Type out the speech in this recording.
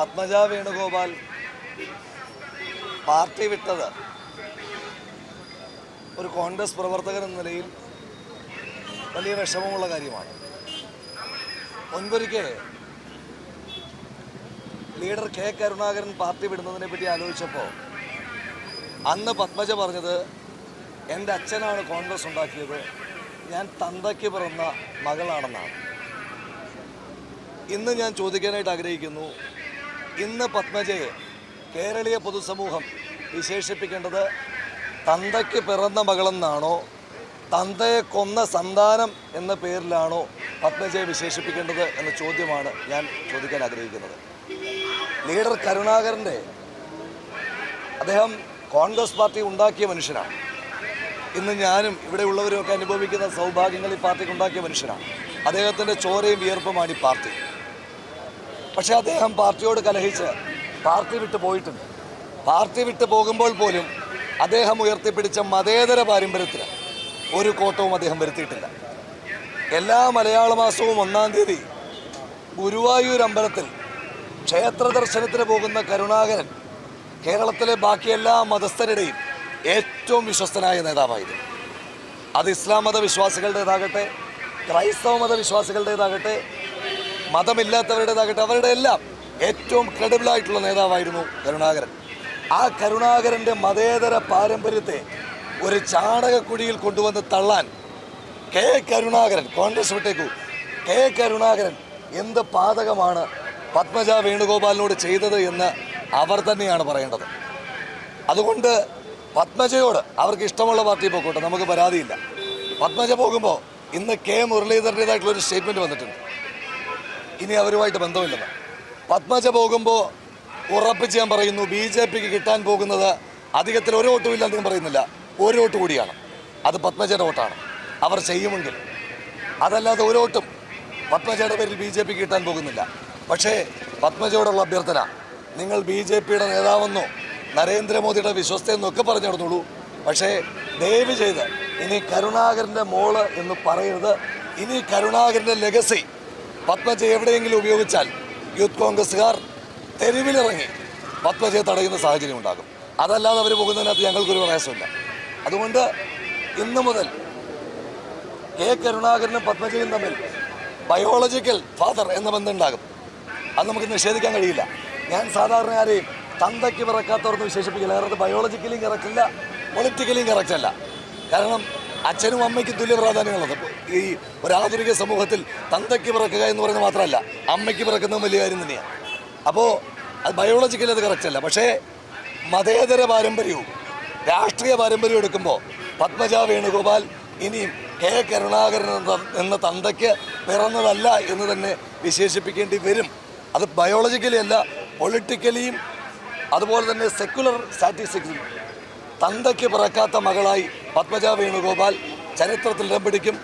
Padmaja Venugopal party വിട്ടത് ഒരു കോൺഗ്രസ് പ്രവർത്തകൻ എന്ന നിലയിൽ വലിയ വിഷമമുള്ള കാര്യമാണ്. മുൻപൊരിക്കൽ ലീഡർ കെ കരുണാകരൻ പാർട്ടി വിടുന്നതിനെ പറ്റി ആലോചിച്ചപ്പോൾ അന്ന് പത്മജ പറഞ്ഞത് എന്റെ അച്ഛനാണ് കോൺഗ്രസ് ഉണ്ടാക്കിയത്. ഞാൻ തന്തയ്ക്ക് പിറന്ന മകളാണെന്നാണ്. ഇന്ന് ഞാൻ ചോദിക്കാനായിട്ട് ആഗ്രഹിക്കുന്നു ഇന്ന് പത്മജയെ കേരളീയ പൊതുസമൂഹം വിശേഷിപ്പിക്കേണ്ടത് തന്തയ്ക്ക് പിറന്ന മകളെന്നാണോ തന്തയെ കൊന്ന സന്താനം എന്ന പേരിലാണോ പത്മജയെ വിശേഷിപ്പിക്കേണ്ടത് എന്ന ചോദ്യമാണ് ഞാൻ ചോദിക്കാൻ ആഗ്രഹിക്കുന്നത്. ലീഡർ കരുണാകരന്റെ അദ്ദേഹം കോൺഗ്രസ് പാർട്ടി ഉണ്ടാക്കിയ മനുഷ്യനാണ്. ഇന്ന് ഞാനും ഇവിടെ ഉള്ളവരുമൊക്കെ അനുഭവിക്കുന്ന സൗഭാഗ്യങ്ങൾ ഈ പാർട്ടിക്ക് ഉണ്ടാക്കിയ മനുഷ്യനാണ്. അദ്ദേഹത്തിന്റെ ചോരയും വിയർപ്പുമാണ് ഈ പാർട്ടി. പക്ഷേ അദ്ദേഹം പാർട്ടിയോട് കലഹിച്ച് പാർട്ടി വിട്ടു പോയിട്ടുണ്ട്. പാർട്ടി വിട്ടു പോകുമ്പോൾ പോലും അദ്ദേഹം ഉയർത്തിപ്പിടിച്ച മതേതര പാരമ്പര്യത്തിന് ഒരു കോട്ടവും അദ്ദേഹം വരുത്തിയിട്ടില്ല. എല്ലാ മലയാള മാസവും ഒന്നാം തീയതി ഗുരുവായൂർ അമ്പലത്തിൽ ക്ഷേത്ര ദർശനത്തിന് പോകുന്ന കരുണാകരൻ കേരളത്തിലെ ബാക്കി എല്ലാ മതസ്ഥരുടെയും ഏറ്റവും വിശ്വസ്തനായ നേതാവായിരുന്നു. അത് ഇസ്ലാം മതവിശ്വാസികളുടേതാകട്ടെ ക്രൈസ്തവ മത വിശ്വാസികളുടേതാകട്ടെ മതമില്ലാത്തവരുടേതാകട്ടെ അവരുടെ എല്ലാം ഏറ്റവും ക്രെഡിബിൾ ആയിട്ടുള്ള നേതാവായിരുന്നു കരുണാകരൻ. ആ കരുണാകരന്റെ മതേതര പാരമ്പര്യത്തെ ഒരു ചാണകക്കുഴിയിൽ കൊണ്ടുവന്ന് തള്ളാൻ കെ കരുണാകരൻ കോൺഗ്രസ് വിട്ടേക്കു. കെ കരുണാകരൻ എന്ത് പാതകമാണ് പത്മജ വേണുഗോപാലിനോട് ചെയ്തത് എന്ന് അവർ തന്നെയാണ് പറയേണ്ടത്. അതുകൊണ്ട് പത്മജയോട് അവർക്ക് ഇഷ്ടമുള്ള പാർട്ടി പോക്കോട്ടെ നമുക്ക് പരാതിയില്ല. പത്മജ പോകുമ്പോൾ ഇന്ന് കെ മുരളീധരന്റെതായിട്ടുള്ള ഒരു സ്റ്റേറ്റ്മെന്റ് വന്നിട്ടുണ്ട്. ഇനി അവരുമായിട്ട് ബന്ധമില്ലെന്ന് പത്മജ പോകുമ്പോൾ ഉറപ്പിച്ച് ഞാൻ പറയുന്നു ബി ജെ പിക്ക് കിട്ടാൻ പോകുന്നത് അധികത്തിൽ ഒരു വോട്ടും ഇല്ല എന്ന് പറയുന്നില്ല. ഒരു വോട്ട് കൂടിയാണ്. അത് പത്മജയുടെ വോട്ടാണ്. അവർ ചെയ്യുമെങ്കിൽ. അതല്ലാതെ ഒരു വോട്ടും പത്മജയുടെ പേരിൽ ബി ജെ പിക്ക് കിട്ടാൻ പോകുന്നില്ല. പക്ഷേ പത്മജയോടുള്ള അഭ്യർത്ഥന നിങ്ങൾ ബി ജെ പിയുടെ നേതാവെന്നോ നരേന്ദ്രമോദിയുടെ വിശ്വസ്തയെന്നോ ഒക്കെ പറഞ്ഞു പക്ഷേ ദയവ് ചെയ്ത് ഇനി കരുണാകരന്റെ മോൾ എന്ന് പറയരുത്. ഇനി കരുണാകരന്റെ ലെഗസി പത്മജ എവിടെയെങ്കിലും ഉപയോഗിച്ചാൽ യൂത്ത് കോൺഗ്രസ്സുകാർ തെരുവിലിറങ്ങി പത്മജയെ തടയുന്ന സാഹചര്യം ഉണ്ടാകും. അതല്ലാതെ അവർ പോകുന്നതിനകത്ത് ഞങ്ങൾക്കൊരു പ്രയാസമില്ല. അതുകൊണ്ട് ഇന്നു മുതൽ കെ കരുണാകരനും പത്മജയും തമ്മിൽ ബയോളജിക്കൽ ഫാദർ എന്ന ബന്ധം ഉണ്ടാകും. അത് നമുക്ക് നിഷേധിക്കാൻ കഴിയില്ല. ഞാൻ സാധാരണ ആരെയും തന്തയ്ക്ക് പിറക്കാത്തവർന്ന് വിശേഷിപ്പിക്കില്ല. കാരണം ബയോളജിക്കലിയും കറക്റ്റല്ല പൊളിറ്റിക്കലിയും കറക്റ്റല്ല കാരണം അച്ഛനും അമ്മയ്ക്കും തുല്യ പ്രാധാന്യമുള്ളത് ഈ ഒരു ആധുനിക സമൂഹത്തിൽ തന്തയ്ക്ക് പിറക്കുക എന്ന് പറയുന്നത് മാത്രമല്ല അമ്മയ്ക്ക് പിറക്കുന്നത് വലിയ കാര്യം തന്നെയാണ് അപ്പോൾ അത് ബയോളജിക്കലി അത് കറക്റ്റ് അല്ല. പക്ഷേ മതേതര പാരമ്പര്യവും രാഷ്ട്രീയ പാരമ്പര്യവും എടുക്കുമ്പോൾ പത്മജ വേണുഗോപാൽ ഇനിയും കെ കരുണാകരൻ എന്ന തന്തയ്ക്ക് പിറന്നതല്ല എന്ന് തന്നെ വിശേഷിപ്പിക്കേണ്ടി വരും. അത് ബയോളജിക്കലി അല്ല പൊളിറ്റിക്കലിയും അതുപോലെ തന്നെ സെക്കുലർ സ്റ്റാറ്റിസ്റ്റിക്സും തന്തയ്ക്ക് പിറക്കാത്ത മകളായി പത്മജ വേണുഗോപാൽ ചരിത്രത്തിൽ ഇടം പിടിക്കും.